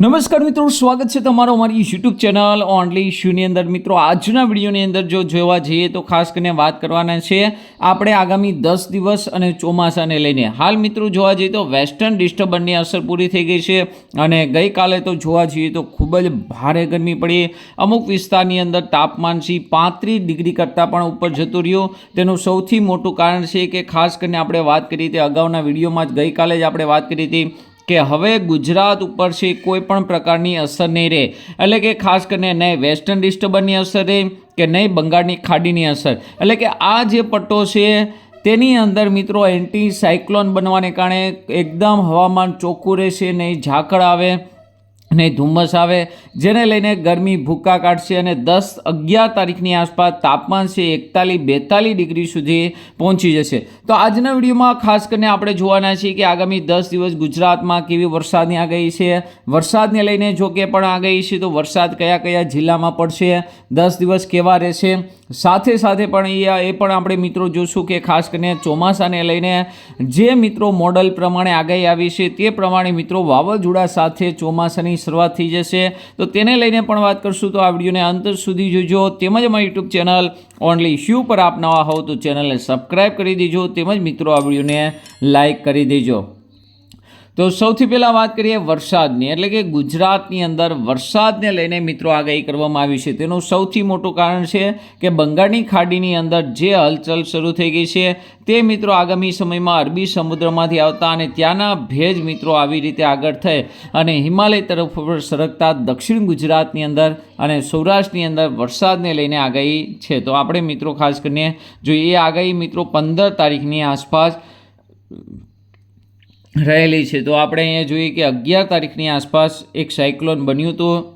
નમસ્કાર મિત્રો, સ્વાગત છે તમારો અમારી યુટ્યુબ ચેનલ ઓનલી ઇશ્યુની અંદર. મિત્રો, આજના વિડીયોની અંદર જો જોવા જઈએ તો ખાસ કરીને વાત કરવાના છે આપણે આગામી દસ દિવસ અને ચોમાસાને લઈને. હાલ મિત્રો જોવા જઈએ તો વેસ્ટર્ન ડિસ્ટર્બન્સની અસર પૂરી થઈ ગઈ છે અને ગઈકાલે તો જોવા જઈએ તો ખૂબ જ ભારે ગરમી પડી. અમુક વિસ્તારની અંદર તાપમાન છે પાંત્રીસ ડિગ્રી કરતાં પણ ઉપર જતું રહ્યું. તેનું સૌથી મોટું કારણ છે કે ખાસ કરીને આપણે વાત કરી હતી અગાઉના વિડીયોમાં જ ગઈકાલે જ આપણે વાત કરી હતી કે હવે ગુજરાત ઉપર છે કોઈ પણ પ્રકારની અસર નહીં રહે. એટલે કે ખાસ કરીને નહીં વેસ્ટર્ન ડિસ્ટર્બન્સની અસર રહે કે નહીં, બંગાળની ખાડીની અસર. એટલે કે આ જે પટ્ટો છે, તેની અંદર મિત્રો એન્ટી સાયક્લોન બનવાને કારણે એકદમ હવામાન ચોખ્ખું રહેશે નહીં, ઝાકળ આવે. નહીં ધુમ્મસ આવે, જેને લઈને ગરમી ભૂક્કા કાઢશે અને દસ અગિયાર તારીખની આસપાસ તાપમાન છે એકતાલીસ બેતાલીસ ડિગ્રી સુધી પહોંચી જશે. તો આજના વિડીયોમાં ખાસ કરીને આપણે જોવાના છીએ કે આગામી દસ દિવસ ગુજરાતમાં કેવી વરસાદની આગાહી છે. વરસાદને લઈને જો કે પણ આગાહી છે, તો વરસાદ કયા કયા જિલ્લામાં પડશે, દસ દિવસ કેવા રહેશે? સાથે સાથે પણ એ એ પણ આપણે મિત્રો જોશું કે ખાસ કરીને ચોમાસાને લઈને જે મિત્રો મોડલ પ્રમાણે આગાહી આવી છે, તે પ્રમાણે મિત્રો વાવાઝોડા સાથે ચોમાસાની શરૂઆત થઈ જશે. તો તેને લઈને પણ વાત કરશું. તો આ વિડીયોને અંત સુધી જોજો. તેમજ અમારી યુટ્યુબ ચેનલ ઓનલી શ્યુ પર આપ નવા હોવ તો ચેનલને સબસ્ક્રાઈબ કરી દેજો. તેમજ મિત્રો, આ વિડીયોને લાઈક કરી દેજો. તો સૌથી પહેલાં વાત કરીએ વરસાદની. એટલે કે ગુજરાતની અંદર વરસાદને લઈને મિત્રો આગાહી કરવામાં આવી છે. તેનું સૌથી મોટું કારણ છે કે બંગાળની ખાડીની અંદર જે હલચલ શરૂ થઈ ગઈ છે તે મિત્રો આગામી સમયમાં અરબી સમુદ્રમાંથી આવતા અને ત્યાંના ભેજ મિત્રો આવી રીતે આગળ થઈ અને હિમાલય તરફ સરકતા દક્ષિણ ગુજરાતની અંદર અને સૌરાષ્ટ્રની અંદર વરસાદને લઈને આગાહી છે. તો આપણે મિત્રો ખાસ કરીને જો એ આગાહી મિત્રો પંદર તારીખની આસપાસ રહેલી છે. તો આપણે અહીંયા જોઈએ કે અગિયાર તારીખની આસપાસ એક સાયક્લોન બન્યું હતું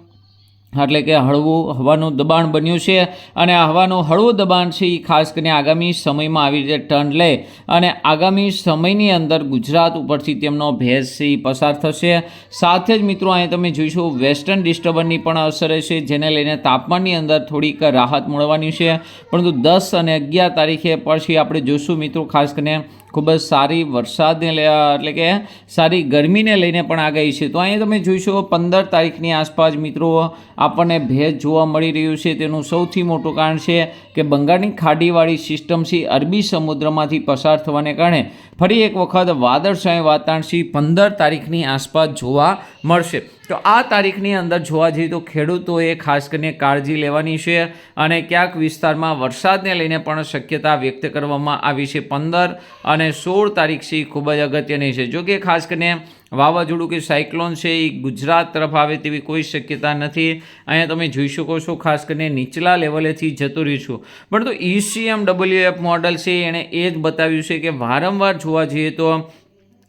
એટલે કે હળવું હવાનું દબાણ બન્યું છે અને આ હવાનું હળવું દબાણ છે એ ખાસ કરીને આગામી સમયમાં આવી રીતે ટર્ન લે અને આગામી સમયની અંદર ગુજરાત ઉપરથી તેમનો ભેજ છે એ પસાર થશે. સાથે જ મિત્રો અહીં તમે જોઈશો વેસ્ટર્ન ડિસ્ટર્બન્સની પણ અસર છે જેને લઈને તાપમાનની અંદર થોડીક રાહત મળવાની છે. પરંતુ દસ અને અગિયાર તારીખે પછી આપણે જોઈશું મિત્રો ખાસ કરીને ખૂબ જ સારી વરસાદને એટલે કે સારી ગરમીને લઈને પણ આ ગઈ છે. તો અહીંયા તમે જોઈશો પંદર તારીખની આસપાસ મિત્રો આપણને ભેજ જોવા મળી રહ્યું છે. તેનું સૌથી મોટું કારણ છે કે બંગાળની ખાડીવાળી સિસ્ટમ છે અરબી સમુદ્રમાંથી પસાર થવાને કારણે ફરી એક વખત વાદળછાયું વાતાવરણ પંદર તારીખની આસપાસ જોવા મળશે. તો આ તારીખની અંદર જોવા જઈએ તો ખેડૂતોએ ખાસ કરીને કાળજી લેવાની છે અને ક્યાંક વિસ્તારમાં વરસાદને લઈને પણ શક્યતા વ્યક્ત કરવામાં આવી છે. પંદર અને સોળ તારીખ છે ખૂબ જ અગત્યની છે. જો કે ખાસ કરીને વાવાઝોડું કે સાયક્લોન છે એ ગુજરાત તરફ આવે તેવી કોઈ શક્યતા નથી. અહીંયા તમે જોઈ શકો છો, ખાસ કરીને નીચલા લેવલેથી જતું રહ્યું છું. પરંતુ ઈસીએમ ડબલ્યુ એફ મોડલ છે, એણે એ જ બતાવ્યું છે કે વારંવાર જોવા જઈએ તો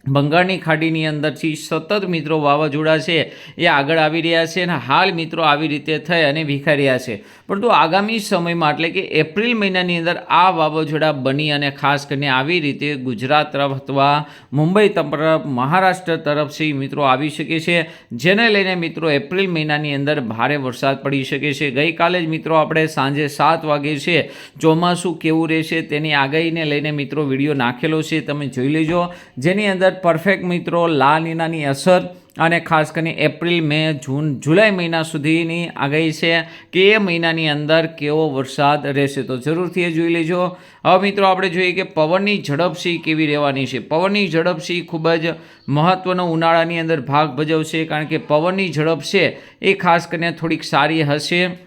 બંગાળની ખાડીની અંદરથી સતત મિત્રો વાવાઝોડા છે એ આગળ આવી રહ્યા છે અને હાલ મિત્રો આવી રીતે થઈ અને વિખાઈ રહ્યા છે. પરંતુ આગામી સમયમાં એટલે કે એપ્રિલ મહિનાની અંદર આ વાવાઝોડા બની અને ખાસ કરીને આવી રીતે ગુજરાત તરફ અથવા મુંબઈ તરફ, મહારાષ્ટ્ર તરફથી મિત્રો આવી શકે છે. જેને લઈને મિત્રો એપ્રિલ મહિનાની અંદર ભારે વરસાદ પડી શકે છે. ગઈકાલે જ મિત્રો આપણે સાંજે સાત વાગે છે ચોમાસું કેવું રહેશે તેની આગાહીને લઈને મિત્રો વીડિયો નાખેલો છે. તમે જોઈ લેજો. જેની અંદર પરફેક્ટ મિત્રો લા નીનાની અસર અને ખાસ કરીને એપ્રિલ, મે, જૂન, જુલાઈ મહિના સુધીની આગાહી છે કે એ મહિનાની અંદર કેવો વરસાદ રહેશે. તો જરૂરથી એ જોઈ લેજો. હવે મિત્રો, આપણે જોઈએ કે પવનની ઝડપસી કેવી રહેવાની છે. પવનની ઝડપસી ખૂબ જ મહત્ત્વનો ઉનાળાની અંદર ભાગ ભજવશે, કારણ કે પવનની ઝડપ છે એ ખાસ કરીને થોડીક સારી હશે.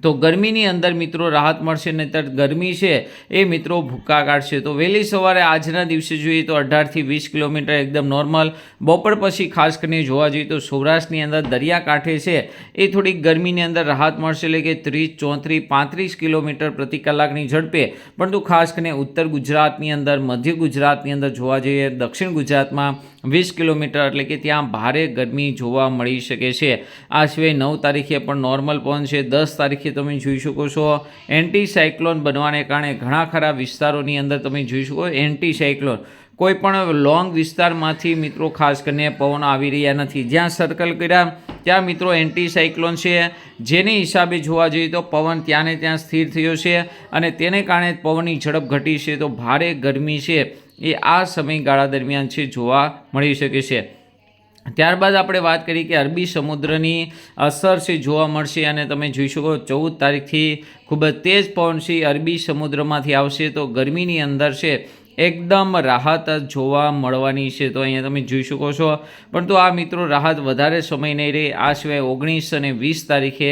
તો ગરમીની અંદર મિત્રો રાહત મળશે નહીંતર ગરમી છે એ મિત્રો ભૂક્કા કાઢશે. તો વહેલી સવારે આજના દિવસે જોઈએ તો અઢારથી વીસ કિલોમીટર એકદમ નોર્મલ. બપોર પછી ખાસ કરીને જોવા જઈએ તો સૌરાષ્ટ્રની અંદર દરિયાકાંઠે છે એ થોડીક ગરમીની અંદર રાહત મળશે એટલે કે ત્રીસ, ચોત્રીસ, પાંત્રીસ કિલોમીટર પ્રતિ કલાકની ઝડપે. પરંતુ ખાસ કરીને ઉત્તર ગુજરાતની અંદર, મધ્ય ગુજરાતની અંદર જોવા જઈએ, દક્ષિણ ગુજરાતમાં વીસ કિલોમીટર એટલે કે ત્યાં ભારે ગરમી જોવા મળી શકે છે. આ સિવાય નવ તારીખે પણ નોર્મલ પવન છે. દસ તારીખે તમે જોઈ શકો છો એન્ટી સાયક્લોન બનવાને કારણે ઘણા ખરા વિસ્તારોની અંદર તમે જોઈ શકો એન્ટી સાયક્લોન કોઈ પણ લોંગ વિસ્તારમાંથી મિત્રો ખાસ કરીને પવન આવી રહ્યા નથી. જ્યાં સર્કલ કર્યા, ત્યાં મિત્રો એન્ટી સાયક્લોન છે. જેની હિસાબે જોવા જઈએ તો પવન ત્યાં ને ત્યાં સ્થિર થયો છે અને તેને કારણે પવનની ઝડપ ઘટી છે તો ભારે ગરમી છે. એ આ સમયગાળા દરમિયાન છે જોવા મળી શકે છે. ત્યારબાદ આપણે વાત કરી કે અરબી સમુદ્રની અસર છે જોવા મળશે અને તમે જોઈ શકો ચૌદ તારીખથી ખૂબ જ તેજ પવન છે. અરબી સમુદ્રમાંથી આવશે તો ગરમીની અંદર છે એકદમ રાહત જોવા મળવાની છે. તો અહીંયા તમે જોઈ શકો છો. પરંતુ આ મિત્રો રાહત વધારે સમય નહીં રહે. આ સિવાય ઓગણીસ અને વીસ તારીખે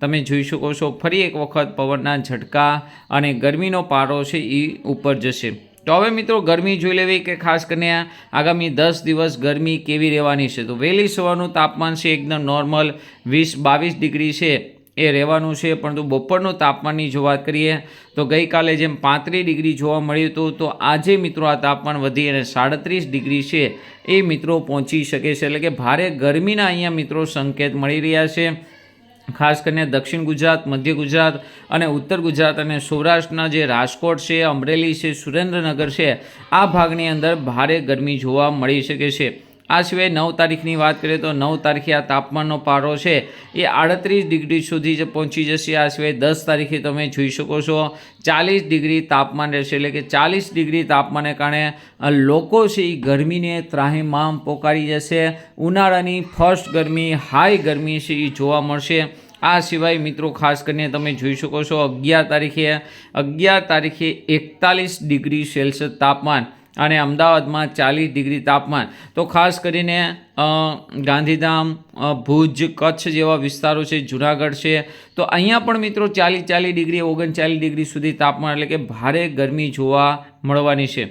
તમે જોઈ શકો છો ફરી એક વખત પવનના ઝટકા અને ગરમીનો પારો છે એ ઉપર જશે. તો હવે મિત્રો ગરમી જોઈ લેવી કે ખાસ કરીને આગામી દસ દિવસ ગરમી કેવી રહેવાની છે? તો વહેલી સવારનું તાપમાન છે એકદમ નોર્મલ, વીસ બાવીસ ડિગ્રી છે એ રહેવાનું છે. પરંતુ બપોરનું તાપમાનની જો વાત કરીએ, તો ગઈકાલે જેમ પાંત્રીસ ડિગ્રી જોવા મળ્યું હતું, તો આજે મિત્રો આ તાપમાન વધી અને સાડત્રીસ ડિગ્રી છે એ મિત્રો પહોંચી શકે છે. એટલે કે ભારે ગરમીના અહીંયા મિત્રો સંકેત મળી રહ્યા છે. ખાસ કરીને દક્ષિણ ગુજરાત, મધ્ય ગુજરાત અને ઉત્તર ગુજરાત અને સૌરાષ્ટ્રના જે રાજકોટ છે, અમરેલી છે, સુરેન્દ્રનગર છે, આ ભાગની અંદર ભારે ગરમી જોવા મળી શકે છે. આ સિવાય નવ તારીખની વાત કરીએ તો નવ તારીખે આ તાપમાનનો પારો છે. એ આડત્રીસ ડિગ્રી સુધી પહોંચી જશે. આ સિવાય દસ તારીખે તમે જોઈ શકો છો ચાલીસ ડિગ્રી તાપમાન રહેશે. એટલે કે ચાલીસ ડિગ્રી તાપમાને કારણે લોકો છે એ ગરમીને ત્રાહીમામ પોકારી જશે. ઉનાળાની ફર્સ્ટ ગરમી હાઈ ગરમી છે એ જોવા મળશે. આ સિવાય મિત્રો ખાસ કરીને તમે જોઈ શકો છો અગિયાર તારીખે અગિયાર તારીખે એકતાલીસ ડિગ્રી સેલ્સિયસ તાપમાન. અને અમદાવાદમાં ચાલીસ ડિગ્રી તાપમાન. તો ખાસ કરીને ગાંધીધામ ભુજ, કચ્છ જેવા વિસ્તારો છે, જુનાગઢ છે, તો અહીંયા પણ મિત્રો ચાલીસ ચાલીસ ડિગ્રી, ઓગણચાલીસ ડિગ્રી સુધી તાપમાન, એટલે કે ભારે ગરમી જોવા મળવાની છે.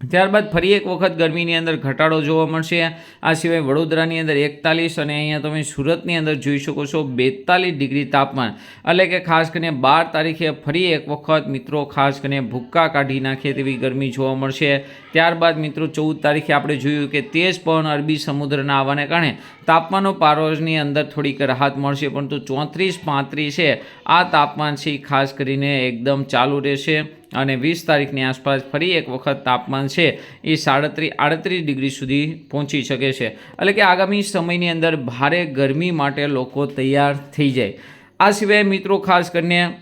ત્યારબાદ ફરી એક વખત ગરમીની અંદર ઘટાડો જોવા મળશે. આ સિવાય વડોદરાની અંદર એકતાલીસ અને અહીંયા તમે સુરતની અંદર જોઈ શકો છો બેતાલીસ ડિગ્રી તાપમાન. એટલે કે ખાસ કરીને બાર તારીખે ફરી એક વખત મિત્રો ખાસ કરીને ભૂક્કા કાઢી નાખે તેવી ગરમી જોવા મળશે. ત્યારબાદ મિત્રો ચૌદ તારીખે આપણે જોયું કે તેજ પવન અરબી સમુદ્રના આવવાને કારણે તાપમાનનો પારોની અંદર થોડીક રાહત મળશે, પરંતુ ચોત્રીસ પાંત્રીસે આ તાપમાન છે ખાસ કરીને એકદમ ચાલુ રહેશે. અને વીસ તારીખની આસપાસ ફરી એક વખત તાપમાન છે. એ સાડત્રીસ આડત્રીસ ડિગ્રી સુધી પહોંચી શકે છે. એટલે કે આગામી સમયની અંદર ભારે ગરમી માટે લોકો તૈયાર થઈ જાય. આ સિવાય મિત્રો, ખાસ કરીને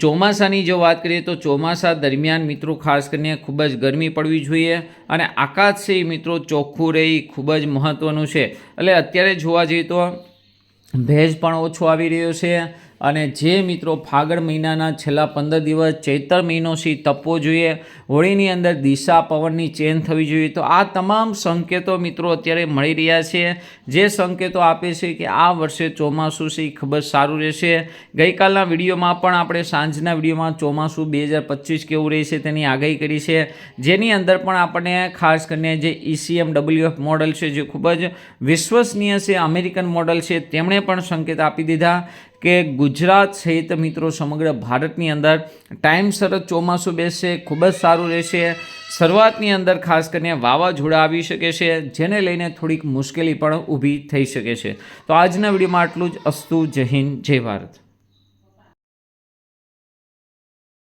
ચોમાસાની જો વાત કરીએ તો ચોમાસા દરમિયાન મિત્રો, ખાસ કરીને ખૂબ જ ગરમી પડવી જોઈએ અને આકાશ છે એ મિત્રો ચોખ્ખું રહે ખૂબ જ મહત્ત્વનું છે. એટલે અત્યારે જોવા જઈએ તો ભેજ પણ ઓછો આવી રહ્યો છે. અને જે મિત્રો ફાગણ મહિનાના છેલ્લા પંદર દિવસ ચૈતર મહિનો સી તપવો જોઈએ, હોળીની અંદર દિશા પવનની ચેન થવી જોઈએ. તો આ તમામ સંકેતો મિત્રો અત્યારે મળી રહ્યા છે. જે સંકેતો આપે છે કે આ વર્ષે ચોમાસું છે ખૂબ જ સારું રહેશે. ગઈકાલના વિડીયોમાં પણ આપણે સાંજના વિડીયોમાં ચોમાસું બે હજાર પચીસ કેવું રહેશે તેની આગાહી કરી છે. જેની અંદર પણ આપણને ખાસ કરીને જે E ઈસીએમ ડબલ્યુએફ મોડલ છે, જે ખૂબ જ વિશ્વસનીય છે, અમેરિકન મોડલ છે, તેમણે પણ સંકેત આપી દીધા. કે ગુજરાત સહિત મિત્રો સમગ્ર ભારતની અંદર ટાઈમસર ચોમાસું બેસશે, ખૂબ જ સારું રહેશે. શરૂઆતની અંદર ખાસ કરીને વાવાઝોડા આવી શકે છે, જેને લઈને થોડીક મુશ્કેલી પણ ઊભી થઈ શકે છે. તો આજના વિડીયોમાં આટલું જ. અસ્તુ, જય હિન્દ, જય ભારત.